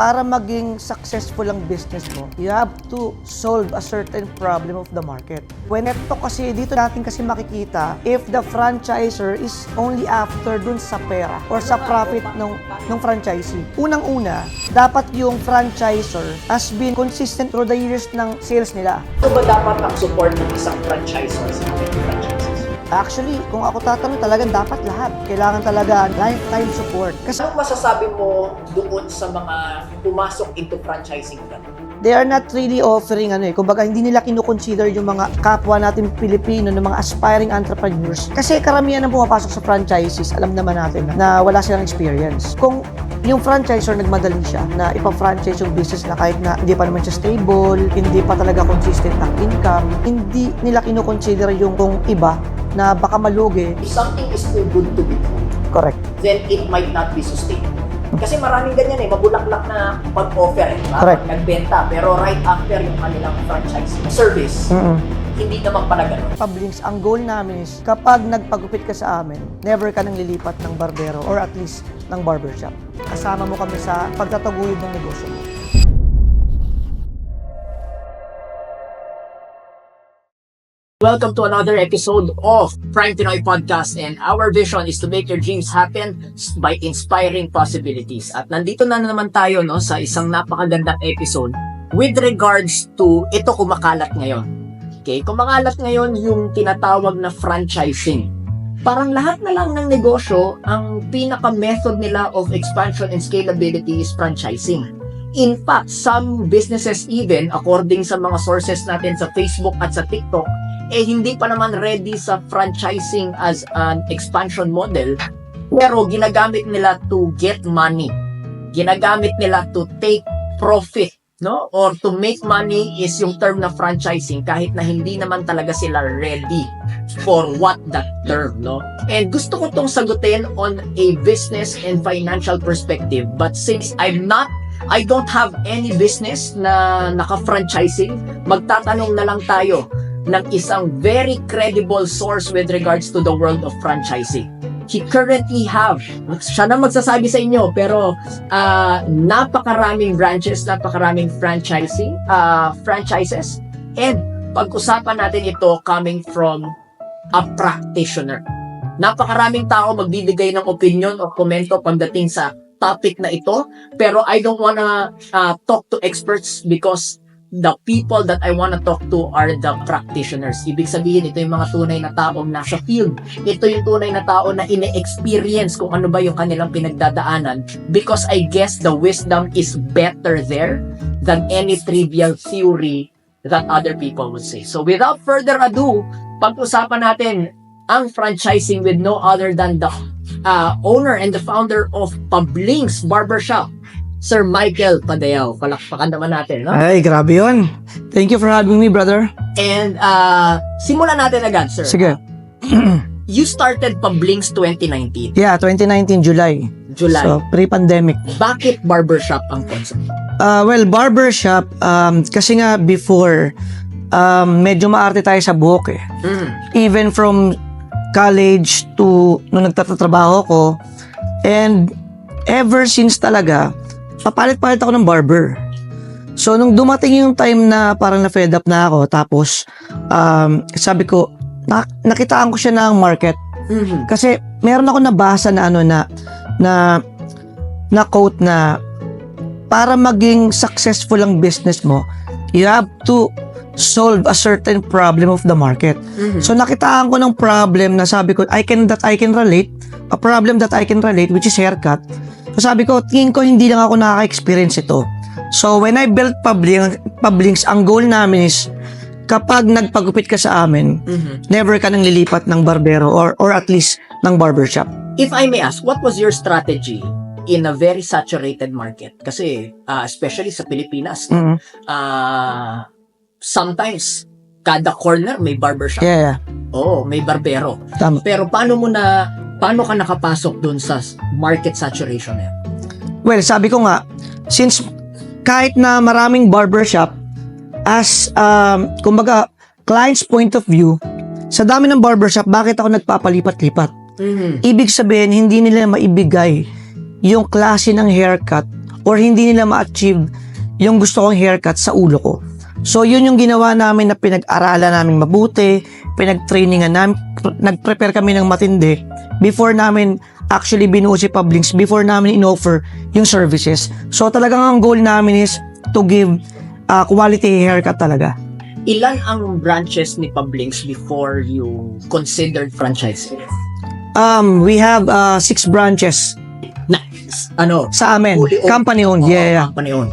para maging successful ang business mo, you have to solve a certain problem of the market. When ito kasi, dito natin kasi makikita if the franchisor is only after dun sa pera or sa profit ng, ng franchisee. Unang-una, dapat yung franchisor has been consistent through the years ng sales nila. Ano ba dapat ang support ng isang franchisor sa ating franchises? Actually, kung ako tatanong, talagang dapat lahat. Kailangan talaga lifetime support. Kasi Anong masasabi mo doon sa mga pumasok into franchising na? they are not really offering ano eh. Kumbaga, hindi nila kinukonsider yung mga kapwa natin Pilipino, ng mga aspiring entrepreneurs. Kasi karamihan ng pumapasok sa franchises, alam naman natin na, na wala silang experience. Kung yung franchisor nagmadali siya na ipa-franchise yung business na kahit na hindi pa naman siya stable, hindi pa talaga consistent ang income, hindi nila kinukonsider yung kung iba na baka malugi. If something is too good to be true, Correct. then it might not be sustainable. Kasi maraming ganyan eh, mabulaklak na pag-offer eh. Correct. Nagbenta, pero right after yung kanilang franchise service, Mm-mm. hindi naman pala ganun. Pablinks, ang goal namin is kapag nagpagupit ka sa amin, never ka nang lilipat ng barbero or at least ng barbershop. Kasama mo kami sa pagtataguyod ng negosyo mo. Welcome to another episode of Prime Pinoy Podcast and our vision is to make your dreams happen by inspiring possibilities. At nandito na naman tayo no sa isang napakagandang episode with regards to ito kumakalat ngayon. Okay, kumakalat ngayon yung tinatawag na franchising. Parang lahat na lang ng negosyo, ang pinaka-method nila of expansion and scalability is franchising. In fact, some businesses even, according sa mga sources natin sa Facebook at sa TikTok, eh hindi pa naman ready sa franchising as an expansion model pero ginagamit nila to get money. Ginagamit nila to take profit no? Or to make money is yung term na franchising kahit na hindi naman talaga sila ready for what that term no? And gusto ko tong sagutin on a business and financial perspective but since I'm not I don't have any business na naka-franchising magtatanong na lang tayo ng isang very credible source with regards to the world of franchising. He currently have, siya na magsasabi sa inyo, pero ah, napakaraming branches, napakaraming franchising, ah, franchises, and pag-usapan natin ito coming from a practitioner. Napakaraming tao magbibigay ng opinion o komento pagdating sa topic na ito, pero I don't wanna ah, talk to experts because the people that I wanna talk to are the practitioners. Ibig sabihin, ito yung mga tunay na taong nasa field. Ito yung tunay na tao na ine-experience kung ano ba yung kanilang pinagdadaanan because I guess the wisdom is better there than any trivial theory that other people would say. So without further ado, pag-usapan natin ang franchising with no other than the uh, owner and the founder of Pablings Barbershop, Sir Michael Padeo. Palakpakan naman natin, no? Ay, grabe yun. Thank you for having me, brother. And uh, simulan natin agad, sir. Sige. You started Pablings 2019, Yeah, 2019 July. July. So, pre-pandemic. Bakit barbershop ang concept? Uh, well, barbershop, um, kasi nga before, um, medyo maarte tayo sa buhok eh. Mm. Even from college to nung nagtatrabaho ko. And ever since talaga, papalit-palit ako ng barber. So, nung dumating yung time na parang na-fed up na ako, tapos, um, sabi ko, na- nakitaan ko siya ng market. Mhm. Kasi, meron ako nabasa na ano na, na, na quote na, para maging successful ang business mo, you have to solve a certain problem of the market. Mhm. So nakitaan ko ng problem na sabi ko, I can that I can relate, a problem that I can relate which is haircut. So sabi ko, tingin ko hindi lang ako nakaka-experience ito. So when I built Publing, Publinks, ang goal namin is kapag nagpagupit ka sa amin, Mhm. never ka nang lilipat ng barbero or or at least ng barbershop. If I may ask, what was your strategy in a very saturated market? Kasi, uh, especially sa Pilipinas, Mhm. uh, sometimes, kada corner may barbershop. Yeah, yeah. Oo, may barbero. Tama. Pero paano mo na, paano ka nakapasok dun sa market saturation na yan? Well, sabi ko nga, since kahit na maraming barbershop, as, um, kumbaga, client's point of view, sa dami ng barbershop, bakit ako nagpapalipat-lipat? Mhm. Ibig sabihin, hindi nila maibigay yung klase ng haircut or hindi nila ma-achieve yung gusto kong haircut sa ulo ko. So, yun yung ginawa namin na pinag-aralan namin mabuti, pinag-trainingan namin, nag-prepare kami ng matindi before namin actually binuo si Publinks, before namin in-offer yung services. So, talagang ang goal namin is to give uh, quality haircut talaga. Ilan ang branches ni Publinks before you considered franchising? Um, we have uh, six branches Na, ano? sa amin. Company owned, Oo, yeah, yeah. Company owned.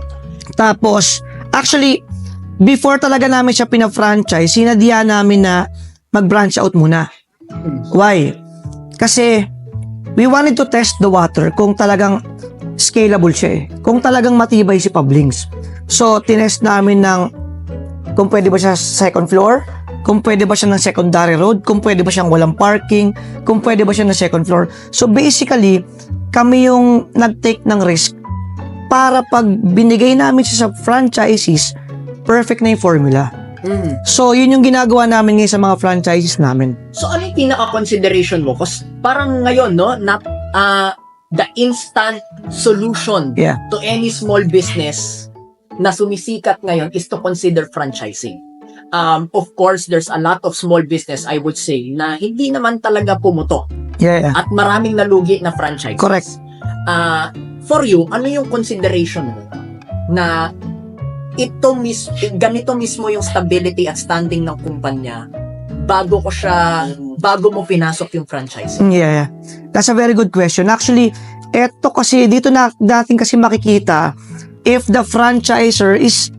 Tapos, actually, before talaga namin siya pina-franchise, sinadya namin na mag-branch out muna. Why? Kasi, we wanted to test the water kung talagang scalable siya eh. Kung talagang matibay si Pablings. So, tinest namin ng kung pwede ba siya sa second floor, kung pwede ba siya ng secondary road, kung pwede ba siyang walang parking, kung pwede ba siya ng second floor. So basically, kami yung nag-take ng risk para pag binigay namin siya sa franchises, perfect na yung formula. Mm. So, yun yung ginagawa namin ngayon sa mga franchises namin. So ano yung pinaka-consideration mo? Kasi parang ngayon, no, na, ah, the instant solution Yeah. to any small business na sumisikat ngayon is to consider franchising. Um, of course, there's a lot of small business, I would say, na hindi naman talaga pumuto Yeah, yeah. at maraming nalugi na franchise. Correct. Ah, for you, ano yung consideration mo na ito mis ganito mismo yung stability at standing ng kumpanya bago ko siya bago mo pinasok yung franchise. Mm, Yeah, yeah. That's a very good question. Actually, eto kasi, dito na dating kasi makikita if the franchisor is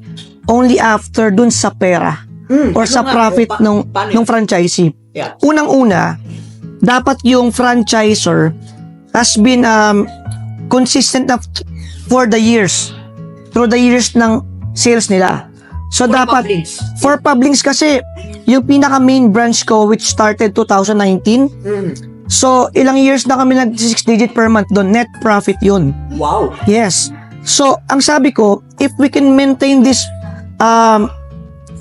only after dun sa pera Mm, or ano sa nga, profit pa- nung, paano nung franchisee. Yeah. Unang-una, dapat yung franchisor has been um, consistent na for the years. Through the years ng sales nila. So, For dapat, Publix. for Publix kasi, yung pinaka main branch ko which started 2019, Mm, So, ilang years na kami nag 6 digit per month doon. Net profit yun. wow. Yes. So, ang sabi ko, if we can maintain this um,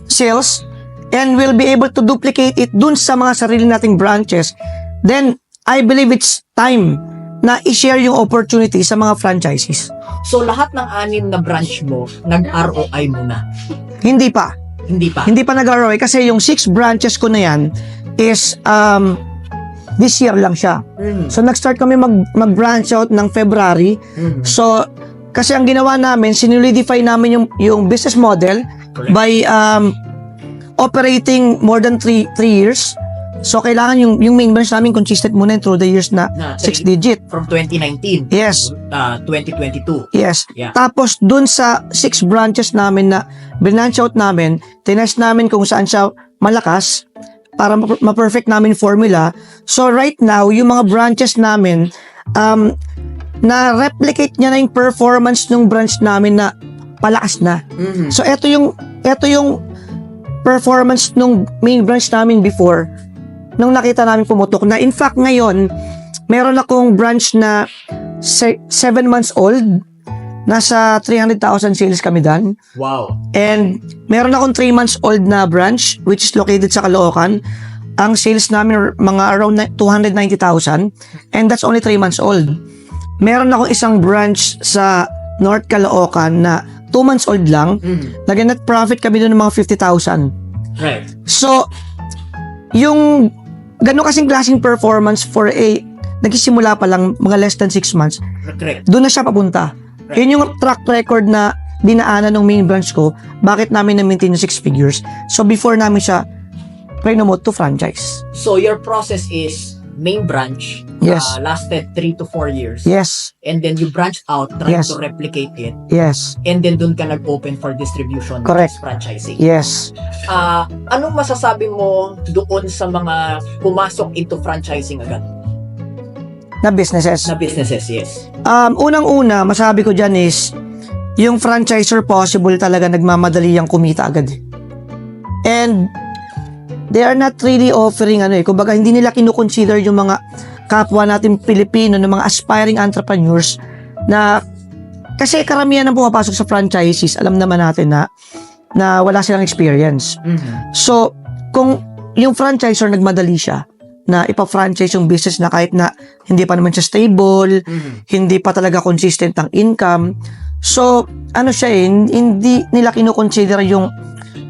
sales and we'll be able to duplicate it dun sa mga sarili nating branches, then I believe it's time na i-share yung opportunity sa mga franchises. So lahat ng anim na branch mo nag-ROI muna. Hindi pa. Hindi pa. Hindi pa nag-ROI kasi yung 6 branches ko na yan is um, this year lang siya. Mm, So, nag-start kami mag, mag-branch out ng February mm, So, kasi ang ginawa namin, sinolidify namin yung, yung business model Correct. by um, operating more than 3 3 years. So, kailangan yung, yung main branch namin consistent muna through the years na Na 6 three- digit. from 2019 Yes, uh, 2022. yes. Yeah. Tapos, dun sa 6 branches namin na branch out namin, tinest namin kung saan siya malakas para ma- ma-perfect namin formula. So, right now, yung mga branches namin, um, na-replicate niya na yung performance ng branch namin na palakas na. Mm. So eto yung eto yung performance nung main branch namin before nung nakita namin pumutok na in fact ngayon meron akong branch na 7 months old nasa 300,000 sales kami dan Wow. and meron akong 3 months old na branch which is located sa Caloocan ang sales namin mga around ni- 290,000 and that's only 3 months old meron akong isang branch sa North Caloocan na 2 months old lang Mm. Nag-net profit kami doon ng mga 50,000. Right. So, yung ganun kasing klaseng performance for a nagsisimula pa lang mga less than 6 months, Correct. doon na siya papunta. Yun yung track record na dinaanan ng main branch ko, bakit namin na-maintain yung 6 figures. So, before namin siya promote to franchise. So your process is main branch Yes. uh, lasted 3 to 4 years. Yes, And then you branched out trying Yes. to replicate it yes, and then dun ka nag-open for distribution Correct. franchising. yes. Ah, anong masasabi mo doon sa mga pumasok into franchising agad Na businesses. na businesses? Yes. Um, unang-una, masabi ko dyan is, yung franchisor possible talaga nagmamadali yung kumita agad. And, they are not really offering ano eh, kumbaga hindi nila kinukonsider yung mga kapwa natin Pilipino, ng mga aspiring entrepreneurs na kasi karamihan ng pumapasok sa franchises, alam naman natin na na wala silang experience. Mhm. So, kung yung franchisor nagmadali siya na ipa-franchise yung business na kahit na hindi pa naman siya stable, Mhm. hindi pa talaga consistent ang income. So, ano siya eh, hindi nila kinukonsider yung,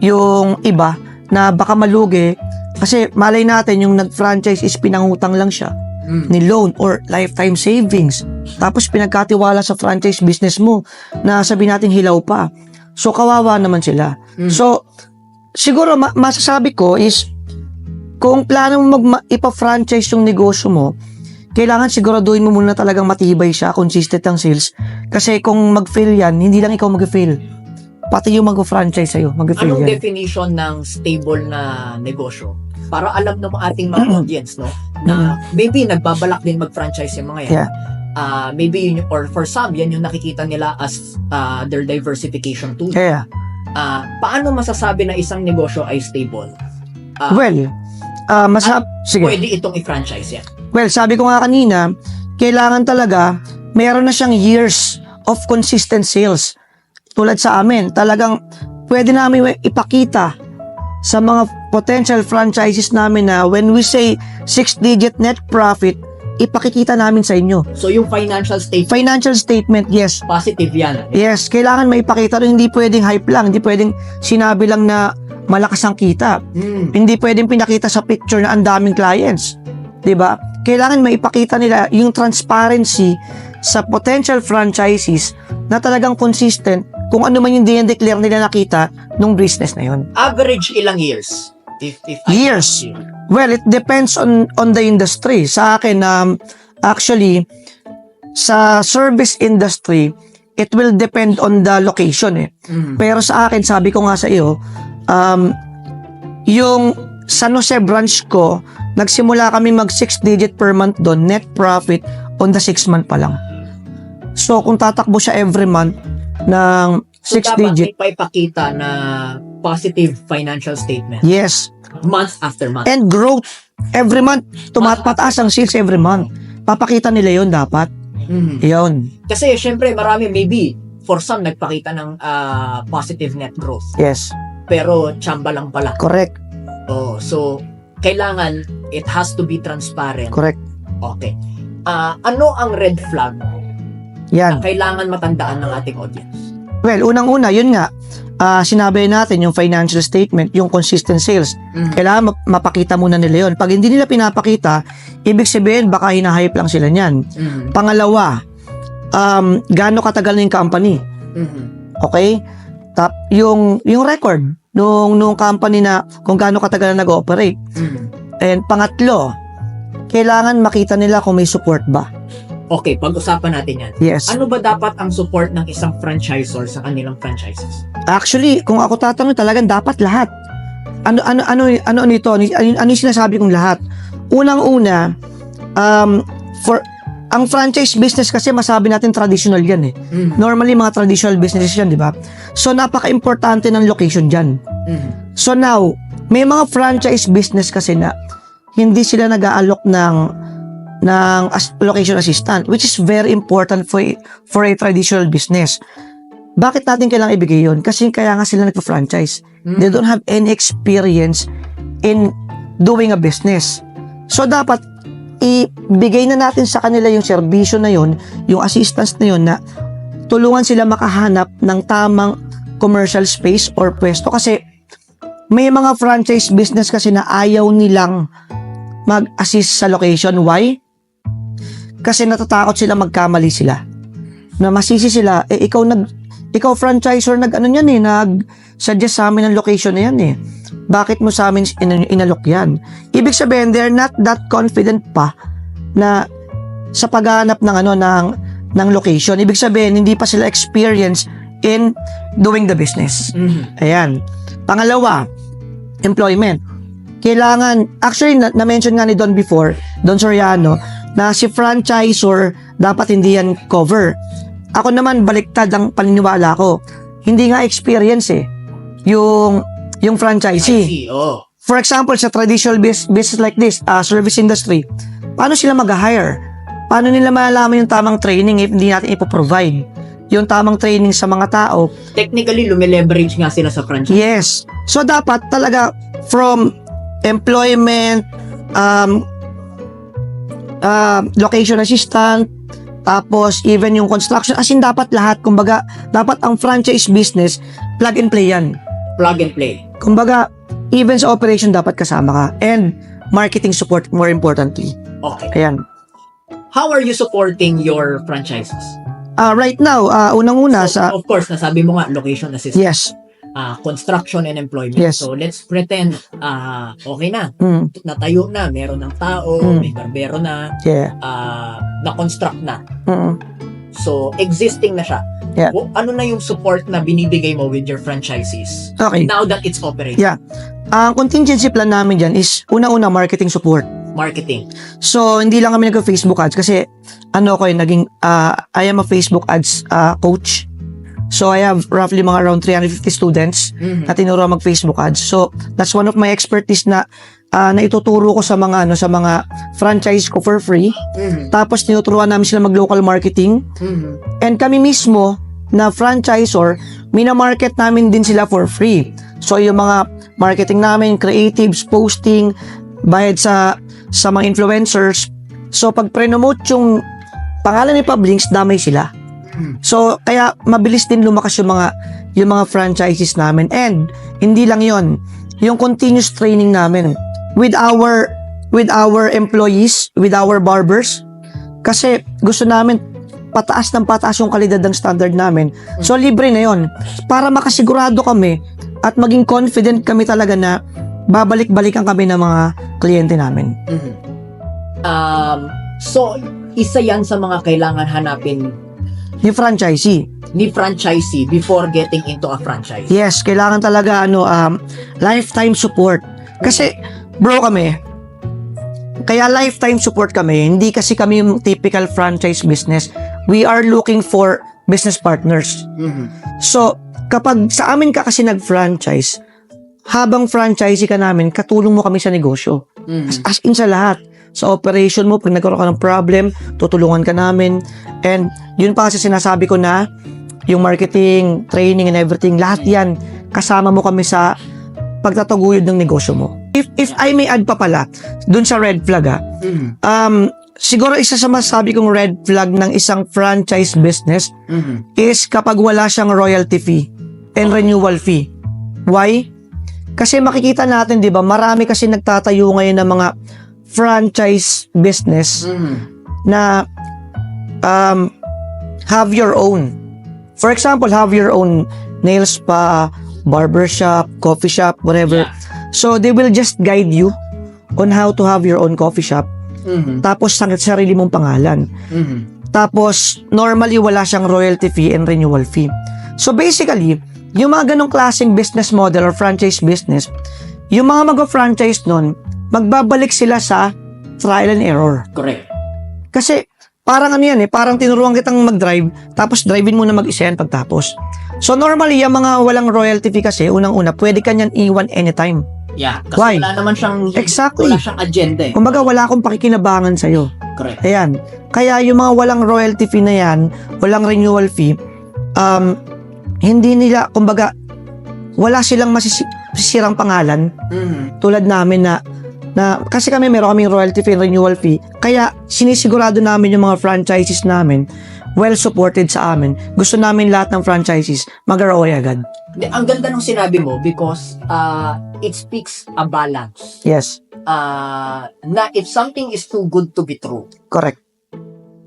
yung iba na baka malugi kasi malay natin yung nag-franchise is pinangutang lang siya Mm. ni loan or lifetime savings. Tapos pinagkatiwala sa franchise business mo na sabi natin hilaw pa. So kawawa naman sila. Mm. So siguro ma- masasabi ko is kung plano mo mag ipa-franchise yung negosyo mo, kailangan siguraduhin mo muna talagang matibay siya, consistent ang sales. Kasi kung mag-fail yan, hindi lang ikaw mag-fail. Pati yung mag-franchise sa'yo, mag-fail Anong yan. definition ng stable na negosyo? Para alam ng ating mga audience, no? Na maybe nagbabalak din mag-franchise yung mga yan. Yeah. Ah, maybe yun, yung- or for some, yan yung nakikita nila as ah, their diversification tool. Kaya, Ah, paano masasabi na isang negosyo ay stable? Ah, well, ah masab- sige. Pwede itong i-franchise yan. Well, sabi ko nga kanina, kailangan talaga meron na siyang years of consistent sales. Tulad sa amin, talagang pwede namin ipakita sa mga potential franchises namin na when we say six-digit net profit, ipakikita namin sa inyo. So yung financial statement, Financial statement, yes. positive yan. Yes, kailangan maipakita rin. Hindi pwedeng hype lang. Hindi pwedeng sinabi lang na malakas ang kita. Mm. Hindi pwedeng pinakita sa picture na ang daming clients. 'Di ba? Kailangan maipakita nila yung transparency sa potential franchises na talagang consistent kung ano man yung dinedeclare nila nakita nung business na yon. Average ilang years? If, if Years. Well, it depends on on the industry. Sa akin, um, actually, sa service industry, it will depend on the location eh. Mm. Pero sa akin, sabi ko nga sa iyo, um, yung San Jose branch ko, nagsimula kami mag 6 digit per month doon, net profit on the 6 month pa lang. So, kung tatakbo siya every month ng 6 So digit, may paipakita na positive financial statement yes. month after month. And growth, every month, tumataas ang sales every month. Papakita nila yon dapat. Mhm. Yon. Kasi syempre marami maybe for some nagpakita ng ah, positive net growth Yes. pero tsamba lang pala. Correct. Oh, so kailangan it has to be transparent. Correct. Okay. Ah, ano ang red flag na Yan. kailangan matandaan ng ating audience? Well, unang-una, yun nga, ah, sinabi natin yung financial statement, yung consistent sales. Mhm. Kailangan map- mapakita muna nila yon. Pag hindi nila pinapakita, ibig sabihin baka hinahype lang sila niyan. Mhm. Pangalawa, um, gaano katagal na yung company? Mhm. Okay? Tap, yung, yung record nung, nung company na kung gaano katagal na nag-operate. Mhm. And pangatlo, kailangan makita nila kung may support ba. Okay, pag-usapan natin yan. Yes. Ano ba dapat ang support ng isang franchisor sa kanilang franchises? Actually, kung ako tatanong, talagang dapat lahat. Ano ano ano ano ano ito? Ano, ano, ano yung sinasabi kong lahat? Unang-una, um, for ang franchise business kasi masabi natin traditional yan eh. Mhm. Normally, mga traditional businesses yan, di ba? So, napaka-importante ng location dyan. Mhm. So now, may mga franchise business kasi na hindi sila nag-aalok ng ng location assistant which is very important for for a traditional business. Bakit natin kailangan ibigay yon? Kasi kaya nga sila nagpa-franchise. Mhm. They don't have any experience in doing a business. So dapat ibigay na natin sa kanila yung serbisyo na yon, yung assistance na yon na tulungan sila makahanap ng tamang commercial space or pwesto kasi may mga franchise business kasi na ayaw nilang mag-assist sa location. Why? Kasi natatakot sila magkamali sila. Na masisi sila, eh ikaw nag ikaw franchisor nag ano yan eh, nag suggest sa amin ng location na yan eh. Bakit mo sa amin in- inalok yan? Ibig sabihin, they're not that confident pa na sa paghanap ng ano ng ng location. Ibig sabihin, hindi pa sila experienced in doing the business. Mhm. Ayan. Pangalawa, employment. Kailangan, actually, na- na-mention nga ni Don before, Don Soriano, na si franchisor dapat hindi yan cover. Ako naman, baliktad ang paniniwala ko. Hindi nga experience eh. Yung, yung franchisee. see. Oh. For example, sa traditional bus- business like this, uh, service industry, paano sila mag-hire? Paano nila malalaman yung tamang training if hindi natin ipoprovide? Yung tamang training sa mga tao Technically, lumileverage nga sila sa franchise. Yes. So dapat talaga from employment, um, uh, location assistant, Tapos, even yung construction, as in dapat lahat, kumbaga, dapat ang franchise business, plug and play yan. Plug and play. Kumbaga, even sa operation dapat kasama ka. And marketing support, more importantly. Okay. Ayan. How are you supporting your franchises? Ah, right now, ah, unang-una So, sa... of course, nasabi mo nga, location assistance, Yes. Ah, construction and employment. Yes. So, let's pretend, ah, okay na. Mm, Natayo na, meron ng tao, Mm. may barbero na, yeah. ah, na-construct na. Mm, So, existing na siya. Yeah. Wo- Ano na yung support na binibigay mo with your franchisees okay. now that it's operating? Yeah. Ang contingency plan namin dyan is, unang-una, marketing support. Marketing. So, hindi lang kami nag-Facebook ads kasi ano ko yung naging, ah, I am a Facebook ads ah, coach. So, I have roughly mga around 350 students Mhm. na tinuro mag-Facebook ads. So, that's one of my expertise na ah, na ituturo ko sa mga ano sa mga franchise ko for free. Mhm. Tapos tinuturuan namin sila mag-local marketing. Mhm. And kami mismo na franchisor, mina-market namin din sila for free. So, yung mga marketing namin, creatives, posting, bayad sa sa mga influencers. So, pag pre-promote yung pangalan ni Publinks, damay sila. So, kaya mabilis din lumakas yung mga yung mga franchises namin. And hindi lang 'yon, yung continuous training namin with our with our employees, with our barbers. Kasi gusto namin pataas ng pataas yung kalidad ng standard namin. So, libre na 'yon. Para makasigurado kami at maging confident kami talaga na babalik-balikan kami ng mga kliyente namin. Mhm. Um, so, isa yan sa mga kailangan hanapin Ni franchisee. ni franchisee before getting into a franchise. Yes, kailangan talaga ano um lifetime support. Kasi bro kami kaya lifetime support kami, hindi kasi kami yung typical franchise business. We are looking for business partners. Mhm. So, kapag sa amin ka kasi nag-franchise, habang franchisee ka namin, katulong mo kami sa negosyo. Mhm. As in sa lahat. Sa operation mo, pag nagkaroon ka ng problem, tutulungan ka namin. And yun pa kasi sinasabi ko na, yung marketing, training, and everything, lahat yan, kasama mo kami sa pagtataguyod ng negosyo mo. If, if I may add pa pala, dun sa red flag ha, Mhm. um, siguro isa sa masabi kong red flag ng isang franchise business Mhm. is kapag wala siyang royalty fee and renewal fee. Why? Kasi makikita natin, di ba, marami kasi nagtatayo ngayon ng mga franchise business Mhm. na um, have your own. For example, have your own nail spa, barber shop, coffee shop, whatever. Yeah. So, they will just guide you on how to have your own coffee shop. Mhm. Tapos, sa sarili mong pangalan. Mhm. Tapos, normally wala siyang royalty fee and renewal fee. So basically, yung mga ganong klaseng business model or franchise business, yung mga mag-franchise nun, magbabalik sila sa trial and error. Correct. Kasi, parang ano yan eh, parang tinuruan kitang mag-drive, tapos drive-in mo na mag-isa yan pagtapos. So normally, yung mga walang royalty fee kasi, unang-una, pwede ka niyan iwan anytime. Yeah. Kasi Why? wala naman siyang Exactly. wala siyang agenda eh. Kumbaga, wala akong pakikinabangan sa'yo. Correct. Ayan. Kaya yung mga walang royalty fee na yan, walang renewal fee, um, hindi nila, kumbaga, wala silang masisi- masisirang pangalan Mhm. tulad namin na na kasi kami meron kaming royalty fee and renewal fee. Kaya sinisigurado namin yung mga franchises namin well supported sa amin. Gusto namin lahat ng franchises mag-ROI agad. Ang ganda ng sinabi mo because uh, it speaks a balance. yes. Uh, na if something is too good to be true, correct.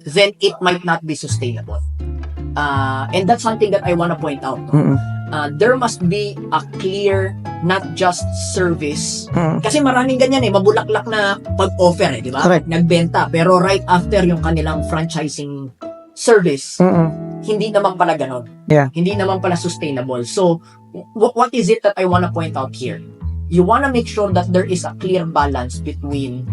then it might not be sustainable. Uh, and that's something that I want to point out. Mm-mm. Uh, there must be a clear, not just service. Mm. Kasi maraming ganyan eh, mabulaklak na pag-offer eh, di ba? Correct. Nagbenta. Pero right after yung kanilang franchising service, Mm-mm. hindi naman pala ganon. Yeah. Hindi naman pala sustainable. So, wh- what is it that I want to point out here? You want to make sure that there is a clear balance between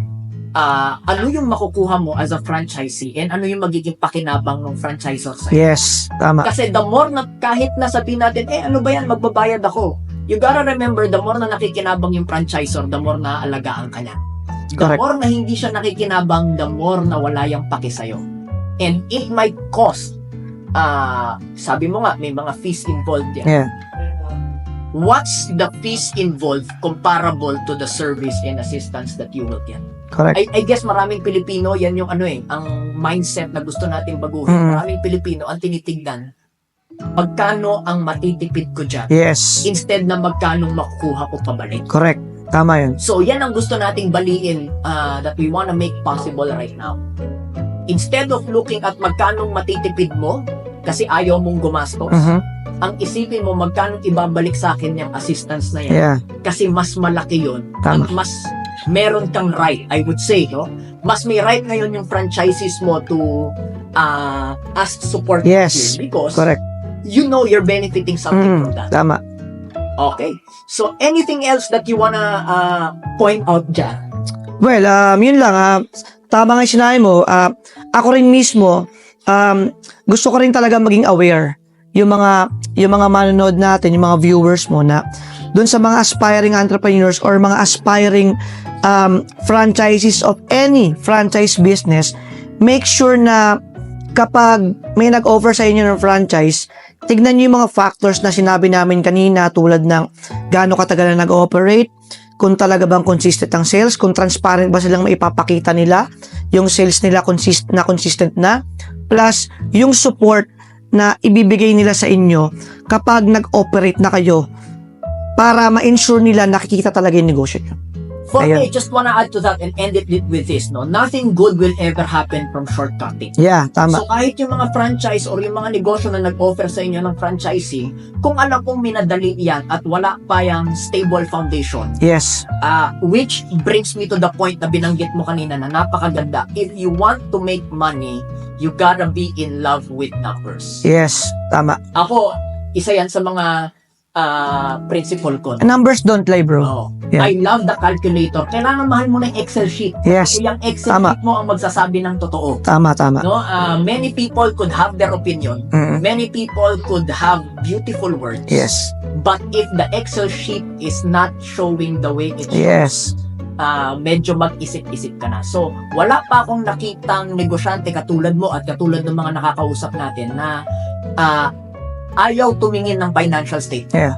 uh, ano yung makukuha mo as a franchisee and ano yung magiging pakinabang ng franchisor sa'yo. yes tama Kasi the more na kahit na sabihin natin, eh ano ba yan, magbabayad ako. You gotta remember, the more na nakikinabang yung franchisor, the more na alagaan ka niya. The Correct. more na hindi siya nakikinabang, the more na wala yung paki sa'yo. And it might cost, ah sabi mo nga, may mga fees involved yan. yeah What's the fees involved comparable to the service and assistance that you will get? Correct. I, I guess maraming Pilipino, yan yung ano eh, ang mindset na gusto natin baguhin. Mm. Maraming Pilipino ang tinitignan, magkano ang matitipid ko dyan Yes. instead na magkano makukuha ko pabalik. Correct. Tama yun. So, yan ang gusto nating baliin uh, that we wanna make possible right now. Instead of looking at magkano matitipid mo, kasi ayaw mong gumastos, Mhm. ang isipin mo magkano ibabalik sa akin yung assistance na yan. Yeah. Kasi mas malaki yun. Tama. At mas meron kang right, I would say, no? Mas may right ngayon yung franchises mo to uh, ask support Yes. because Correct. you know you're benefiting something Mm, from that. tama. Okay. So, anything else that you wanna uh, point out dyan? Well, um, yun lang. ah tama nga yung sinabi mo. ah, ako rin mismo, um, gusto ko rin talaga maging aware yung mga yung mga manonood natin, yung mga viewers mo na doon sa mga aspiring entrepreneurs or mga aspiring um, franchises of any franchise business, make sure na kapag may nag-offer sa inyo ng franchise, tignan niyo yung mga factors na sinabi namin kanina tulad ng gaano katagal na nag-operate, kung talaga bang consistent ang sales, kung transparent ba silang maipapakita nila, yung sales nila consist na consistent na, plus yung support na ibibigay nila sa inyo kapag nag-operate na kayo para ma-ensure nila nakikita talaga yung negosyo nyo. For Ayun. me, just wanna add to that and end it with this, no? Nothing good will ever happen from shortcutting. Yeah, tama. So kahit yung mga franchise or yung mga negosyo na nag-offer sa inyo ng franchising, kung alam kong minadali yan at wala pa yung stable foundation, Yes. uh, which brings me to the point na binanggit mo kanina na napakaganda. If you want to make money, you gotta be in love with numbers. Yes, tama. Ako, isa yan sa mga uh, principle ko. Numbers don't lie, bro. Oh, Yeah. I love the calculator. Kailangan mahal mo ng Excel sheet. Yes, So, yung Excel Tama. sheet mo ang magsasabi ng totoo. tama, tama. No, uh, many people could have their opinion. Mm, Many people could have beautiful words. Yes, But if the Excel sheet is not showing the way it shows, yes. uh, medyo mag-isip-isip ka na. So, wala pa akong nakitang negosyante katulad mo at katulad ng mga nakakausap natin na uh, ayaw tumingin ng financial statement. Yeah.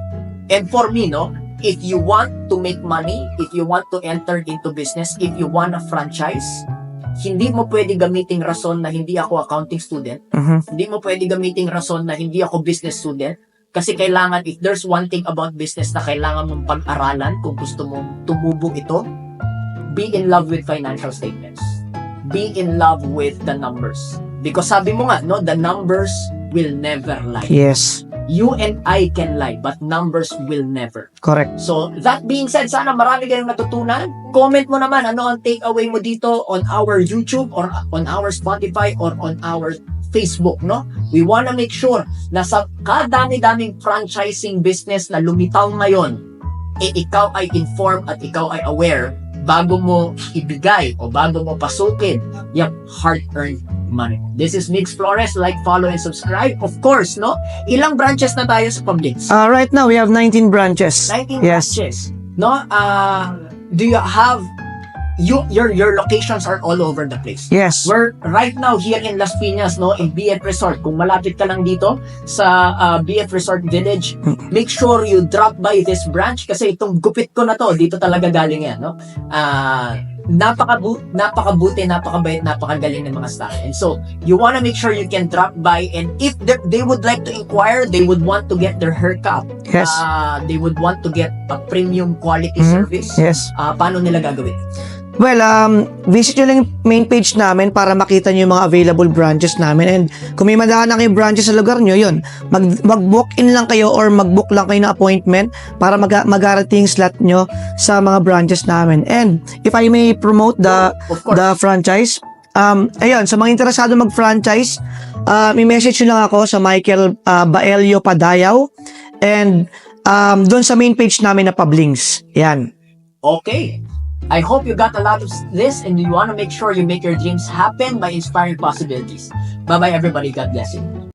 And for me, no, if you want to make money, if you want to enter into business, if you want a franchise, hindi mo pwede gamiting rason na hindi ako accounting student, Mhm. hindi mo pwede gamiting rason na hindi ako business student, kasi kailangan, if there's one thing about business na kailangan mong pag-aralan kung gusto mong tumubo ito, be in love with financial statements. Be in love with the numbers. Because sabi mo nga, no, the numbers will never lie. Yes, You and I can lie, but numbers will never. correct. So, that being said, sana marami kayong natutunan. Comment mo naman ano ang takeaway mo dito on our YouTube or on our Spotify or on our Facebook, no? We wanna make sure na sa kadami-daming franchising business na lumitaw ngayon, eh ikaw ay informed at ikaw ay aware bago mo ibigay o bago mo pasukin yung hard-earned money. This is Mix Flores. Like, follow, and subscribe. Of course, no? Ilang branches na tayo sa Publix? Uh, right now, we have 19 branches. 19 Yes. branches. No? Uh, do you have you your your locations are all over the place. Yes. We're right now here in Las Piñas, no, in BF Resort. Kung malapit ka lang dito sa uh, BF Resort Village, Mm. make sure you drop by this branch kasi itong gupit ko na to, dito talaga galing yan, no? Ah, napakabu napakabuti, napakabait, napakagaling ng mga staff. And so, you want to make sure you can drop by and if they, they would like to inquire, they would want to get their haircut. Yes. Ah, they would want to get a premium quality Mhm. service. Yes. Ah, paano nila gagawin? Well, um, visit nyo lang yung main page namin para makita nyo yung mga available branches namin. And kung may madaan na kayo branches sa lugar nyo, yun, mag, mag-book in lang kayo or mag-book lang kayo ng appointment para mag magarating slot nyo sa mga branches namin. And if I may promote the the franchise. Um, ayun, sa mga interesado mag-franchise, uh, may message nyo lang ako sa Michael uh, Baelio Padayaw and um, doon sa main page namin na Pablinks. Yan. Okay. I hope you got a lot of this and you want to make sure you make your dreams happen by inspiring possibilities. Bye bye, everybody. God bless you.